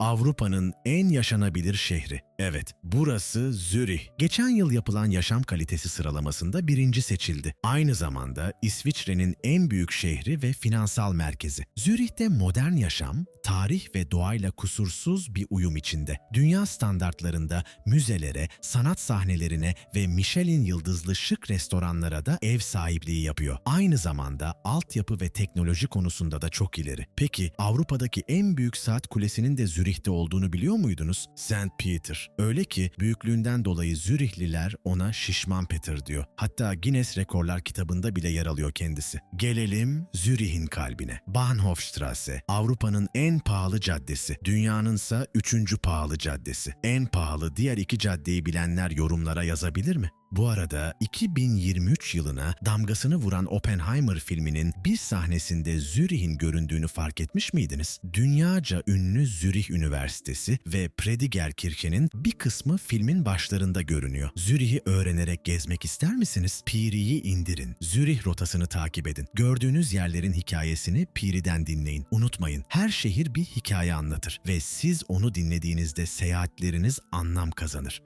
Avrupa'nın en yaşanabilir şehri. Evet, burası Zürih. Geçen yıl yapılan yaşam kalitesi sıralamasında birinci seçildi. Aynı zamanda İsviçre'nin en büyük şehri ve finansal merkezi. Zürih'te modern yaşam, tarih ve doğayla kusursuz bir uyum içinde. Dünya standartlarında müzelere, sanat sahnelerine ve Michelin yıldızlı şık restoranlara da ev sahipliği yapıyor. Aynı zamanda altyapı ve teknoloji konusunda da çok ileri. Peki Avrupa'daki en büyük saat kulesinin de Zürih'te olduğunu biliyor muydunuz? St. Peter. Öyle ki büyüklüğünden dolayı Zürihliler ona Şişman Peter diyor. Hatta Guinness Rekorlar kitabında bile yer alıyor kendisi. Gelelim Zürih'in kalbine. Bahnhofstrasse, Avrupa'nın en pahalı caddesi, dünyanınsa üçüncü pahalı caddesi. En pahalı diğer iki caddeyi bilenler yorumlara yazabilir mi? Bu arada 2023 yılına damgasını vuran Oppenheimer filminin bir sahnesinde Zürih'in göründüğünü fark etmiş miydiniz? Dünyaca ünlü Zürih Üniversitesi ve Predigerkirche'nin bir kısmı filmin başlarında görünüyor. Zürih'i öğrenerek gezmek ister misiniz? Piri'yi indirin. Zürih rotasını takip edin. Gördüğünüz yerlerin hikayesini Piri'den dinleyin. Unutmayın, her şehir bir hikaye anlatır ve siz onu dinlediğinizde seyahatleriniz anlam kazanır.